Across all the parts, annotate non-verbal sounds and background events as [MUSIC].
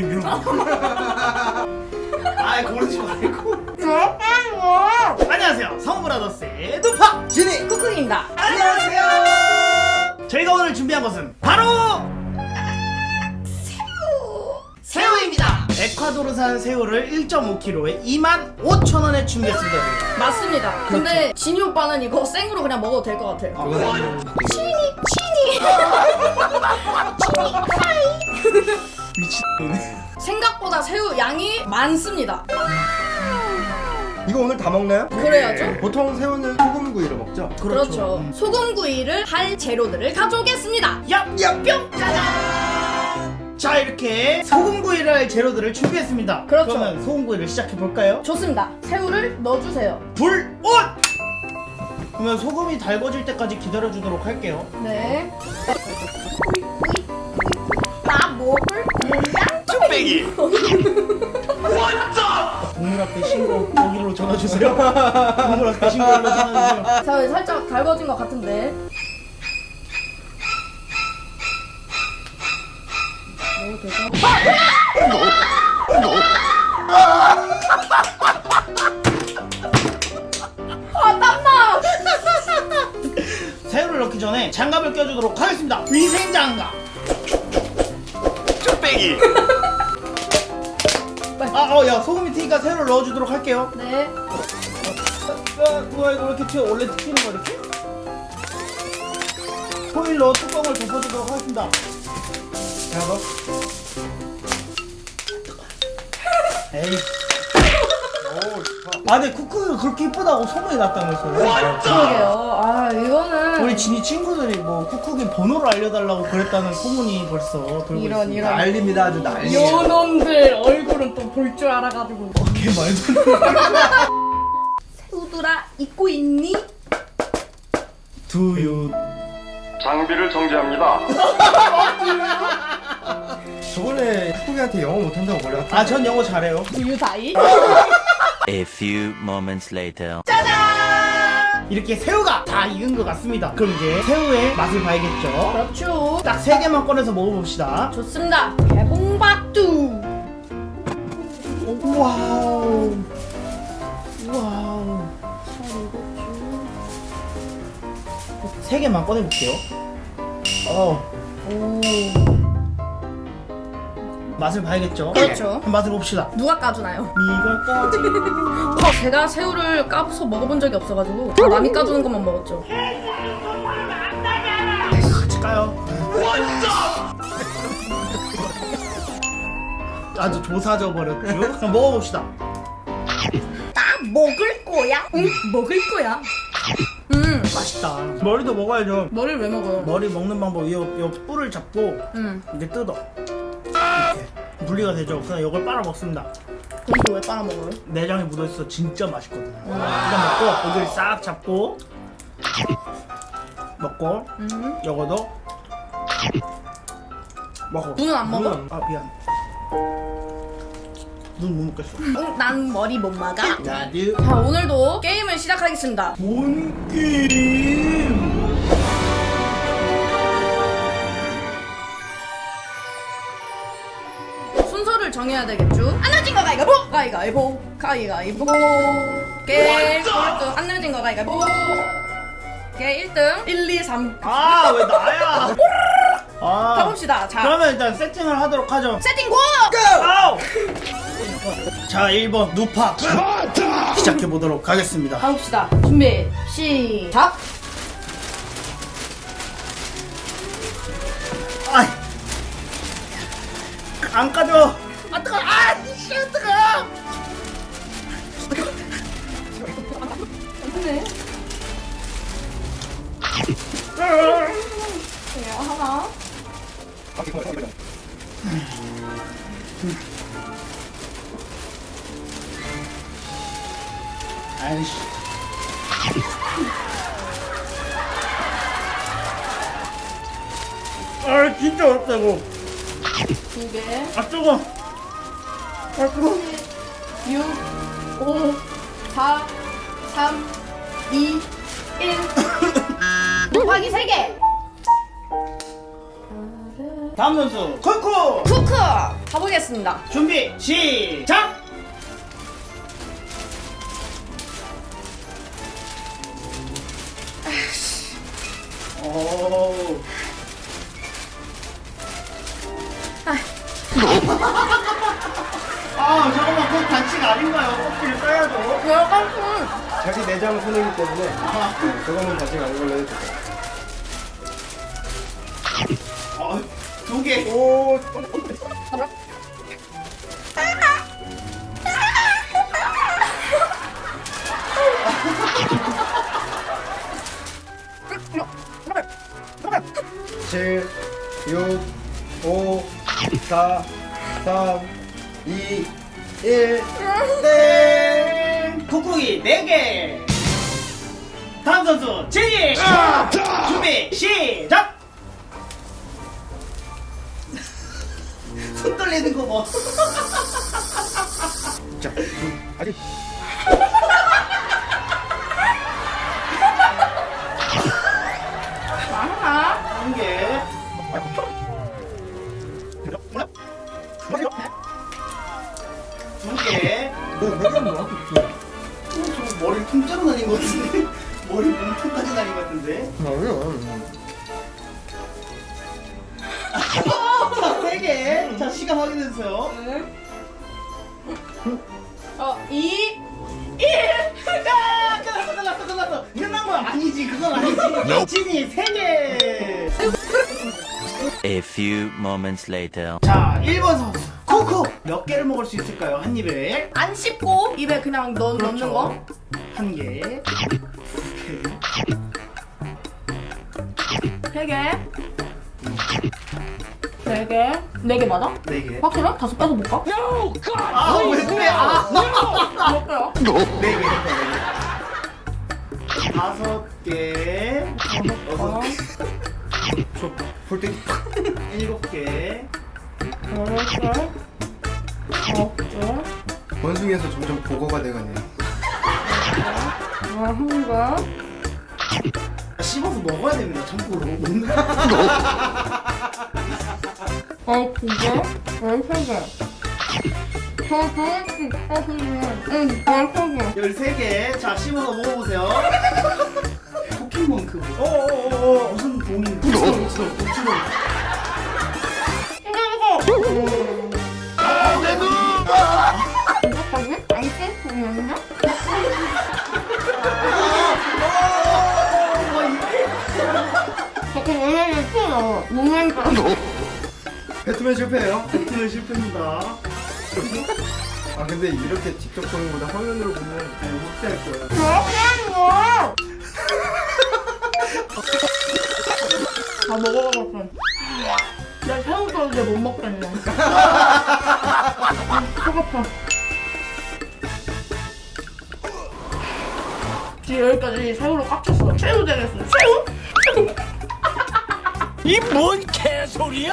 댕겨. 아 고르지 말고. 안녕하세요. 성브라더스의 누파 진이. 쿡쿡입니다. 안녕하세요. 저희가 오늘 준비한 것은 바로 새우입니다. 에콰도르산 새우를 1.5kg에 25,000원에 준비했습니다. 여러분. 맞습니다. 근데 진이 오빠는 이거 생으로 그냥 먹어도 될 것 같아요. 치니 치니 [LAUGHS] 생각보다 새우 양이 많습니다. 이거 오늘 다 먹나요? 그래야죠. 보통 새우는 소금구이로 먹죠? 그렇죠. 음. 소금구이를 할 재료들을 가져오겠습니다. 얍! 얍! 뿅! 짜잔! 자 이렇게 소금구이를 할 재료들을 준비했습니다. 그렇죠. 그러면 소금구이를 시작해 볼까요? 좋습니다. 새우를 넣어주세요. 불 온! 그러면 소금이 달궈질 때까지 기다려 주도록 할게요. 네. 나 먹을 거야? 쭈빼기! 동물 앞에 신고 여기로 전화 주세요. 동물 앞에 신고로 전화 주세요. 자, 여기 살짝 달궈진 것 같은데. 먹어도 될까? 아, 땀나! 새우를 넣기 전에 장갑을 껴주도록 하겠습니다. 위생 장갑. 튀니까 새우를 넣어주도록 할게요. 네. 야, 뭐야 이거 왜 이렇게 튀어? 원래 튀는 거 이렇게? 호일로 뚜껑을 덮어주도록 하겠습니다. 자, 너. 에이. [LAUGHS] 오 아, 근데 쿠쿠가 그렇게 이쁘다고 소문이 났다면서요? 그러게요. 아, 이거는. 우리 진이 친구들이 뭐 쿠쿠기 번호를 알려달라고 그랬다는 소문이 벌써 돌고 이런, 있습니다. 이런. 난립니다 아주 난리예요 요놈들 얼굴은 또 볼 줄 알아가지고. 걔 말도 안 돼. 새우들아, 잊고 있니? 두유. 장비를 정지합니다. 저번에 학국이한테 영어 못한다고 원래 아, 전 영어 잘해요. 유사이? [LAUGHS] A few moments later. 이렇게 새우가 다 익은 것 같습니다. 그럼 이제 새우의 맛을 봐야겠죠. 그렇죠. 딱 세 개만 꺼내서 먹어봅시다. 좋습니다. 개봉박두. 와우. 와우. 세 개만 꺼내볼게요. 어, 오. 맛을 봐야겠죠. 그렇죠. 한번 맛을 봅시다. 누가 까주나요? 미갈까지. [LAUGHS] 어, 제가 새우를 까서 먹어본 적이 없어가지고 다 남이 까주는 것만 먹었죠. 같이 까요. 아주 조사져 버렸죠. 그럼 먹어봅시다. 나 먹을 거야? 응, 먹을 거야. 음, 맛있다. 머리도 먹어야죠. 머리를 왜 먹어요? 머리 먹는 방법 요, 요 뿔을 잡고 음, 이렇게 뜯어. 분리가 되죠. 그냥 이걸 빨아 먹습니다. 그럼 왜 빨아먹어요? 내장이 묻어있어 진짜 맛있거든요. 일단 먹고 고기를 싹 잡고 먹고 음. 요거도 먹어. 눈은 안 먹어? 눈은- 아 미안. 눈 못 먹겠어. 응, 난 머리 못 막아. 나도 자, 오늘도 게임을 시작하겠습니다. 뭔 게임? 정해야 되겠죠? 안 내진 거 가위가위보! 가위가위보! 가위가위보! 게 꼴등 안 내진 거 가위가위보! 게 1등 1, 2, 3 아 왜 나야? 아 가봅시다. 자, 그러면 일단 세팅을 하도록 하죠. 세팅 고! 아우! 자 1번 누파 시작해 보도록 하겠습니다. 가봅시다. 준비, 시작! 아이 안 까져. 아 뜨거. 아 씨, 뜨거. 네. 하나. 아이씨. 아 진짜 어렵다 이거. 두 개. 아 뜨거. 아 뜨거. 6, 5, 4, 3, 2, 1. 곱하기 3개. 다음 선수 콜코. 쿠크! 가보겠습니다. 준비 시작. 오. 자기 내장 손해기 때문에 네, 그거는 다시 안 걸로 해도 돼. 어, 두 개. 오, 칠, 육, 오, 사, 삼, 이, 일. 땡! 콩콩이 4개! 다음 선수, 제니! 준비, 시작! [LAUGHS] 손 떨리는 거 뭐. 머리 통째로 날린 것 같은데? [LAUGHS] 머리 몸통까지 날린 것 같은데? 자, 세 개. 자, 시간 확인해주세요. 어, 2, 야! [LAUGHS] 끝났어, 끝났어, 끝났어. 끝난 거 아니지. 그건 아니지. 진이 세 개. A few moments later. 자, 1번 선수. 코코. 몇 개를 먹을 수 있을까요? 한 입에. 안 씹고 입에 그냥 넣, 넣는 거. 한 개. 세 개. 네 개. 네 개 맞아? 네 개. 확실해? 다섯 빼서 볼까? 아, 왜 그래? 아, 몇 개야? 네 개. 다섯 개. 여섯 개. 볼때기 [LAUGHS] 일곱 개. 개. 원숭이에서 점점 보고가 돼가네. 한 개. 씹어서 먹어야 됩니다. 참고로. 먹는 어, 두 개. 열세 개. 저 조금씩 있거든요. 응, 열세 개. 13개. 자, 씹어서 먹어보세요. 포켓몬 그거. 오오오오. 무슨 봄. 고추로, 고추로, 고추로. 자꾸 원래는 또 나와. 무면가. 배트맨 실패해요. 배트는 실패입니다. 아 근데 이렇게 직접 보는 거보다 화면으로 보면 네, 확대할 거예요. 그렇게 하는 거야! 다 먹어봐봤어. 야, 새우도 이제 못 먹겠네. 속 아파. 지금 여기까지 새우로 꽉 찼어. 새우 되겠어. 새우? 이 뭔 개소리야?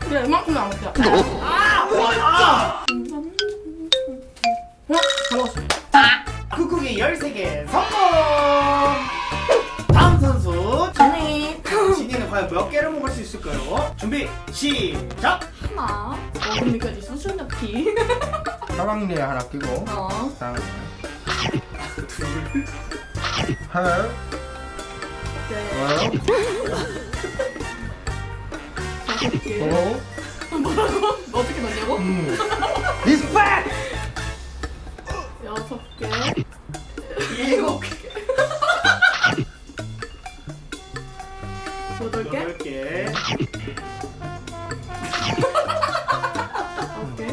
그래, 이만큼 남았어. 아! 어? 잡았어. 쿠쿠기 13개 성공! 다음 선수. 아니. 진이는 과연 몇 개를 먹을 수 있을까요? 준비, 시작! 하나. 먹음이까지 수술 넣기. 사각리에 하나 끼고 어. 다음 하나 네. 다섯 개. 오 뭐라고? 어떻게 넣냐고? 음. [LAUGHS] 리스펙 여섯 개. 일곱 개. 여덟 개. 여덟 개. [LAUGHS] 아홉 개.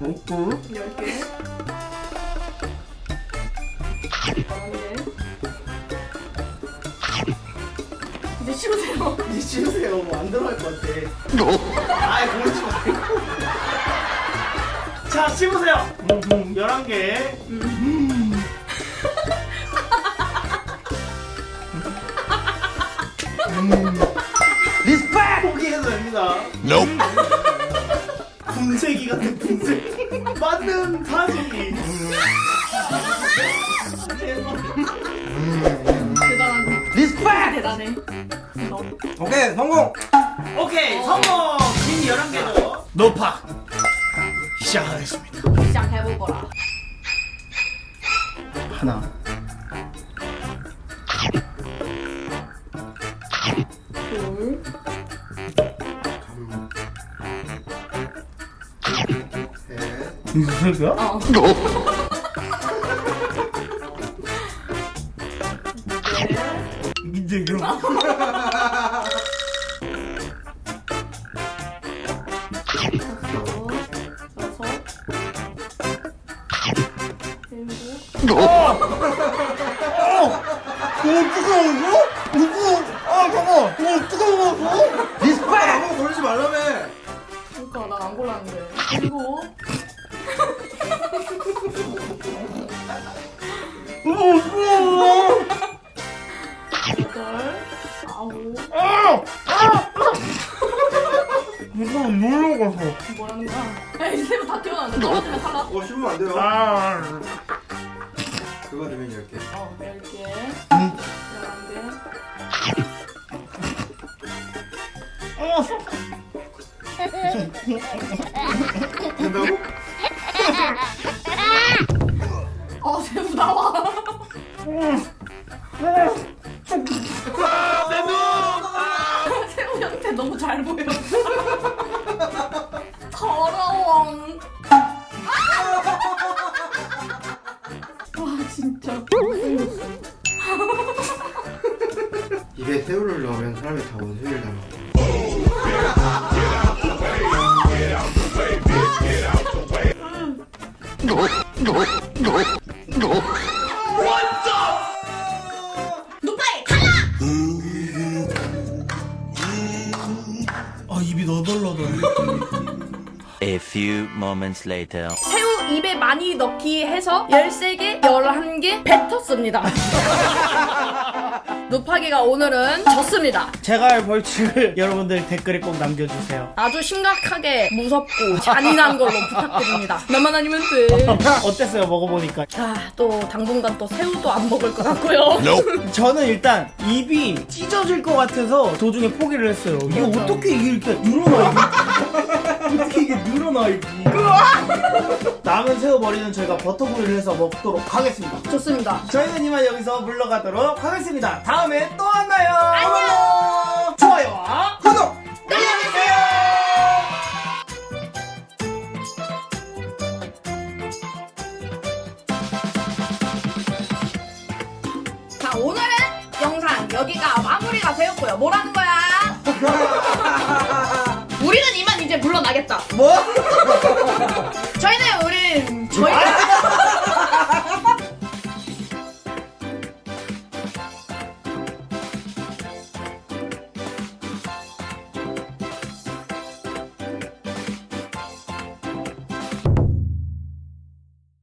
먹고 열 개. 열한 개. 이제 치우세요. 이제 치우세요. 뭐 안 들어갈 것 같아. 아이, 그러지 말고. 자, 씹으세요. 11개. 리 됩니다. Nope. 분쇄기 같은 분쇄. 맞는. 대단한. 리스펙! 대단해. 오케이 성공! 오케이 성공. 진 11개죠. 노파. 시작하겠습니다. 시작해보거라. 하나. 소리야? 어. [LAUGHS] 이제 이거. [LAUGHS] 여덟. 아홉. 아! 아! 무서워 놀러 가서. 뭐라는 거야? 야, 이 세부 다 태어났는데 떨어지면 탈락. 어 씹으면 안 돼요 아. 그거 되면 10개 어, 열 개. 음. 열한 개. 어. 된다고? 어, 세부 나와. 세부 형태 너무 잘 보여. 더러워. 와, 진짜. 입에 새우를 넣으면 사람이 다 원숭이를 닮아 moments later. 새우 입에 많이 넣기 해서 13개, 11개 뱉었습니다. [LAUGHS] 누파기가 오늘은 졌습니다. 제가 할 벌칙을 [LAUGHS] 여러분들 댓글에 꼭 남겨주세요. 아주 심각하게 무섭고 잔인한 걸로 부탁드립니다. [LAUGHS] 나만 아니면 돼. 어땠어요 먹어보니까? 아, 또 당분간 또 새우도 안 먹을 것 같고요. 저는 일단 입이 찢어질 것 같아서 도중에 포기를 했어요. 이거 그렇죠. 어떻게 이게 이렇게 늘어나 이게? 늘어나 이게? [LAUGHS] 남은 새우 머리는 저희가 버터구이를 해서 먹도록 하겠습니다. 좋습니다. 저희는 이만 여기서 물러가도록 하겠습니다. 다음에 또 만나요. 안녕. 좋아요와 구독 눌러주세요. 자, 오늘은 영상 여기가 마무리가 되었고요. 뭐라는 거야? [LAUGHS] 우리는 이만 이제 물러나겠다. 뭐? 저희는 우린 저희가 [LAUGHS]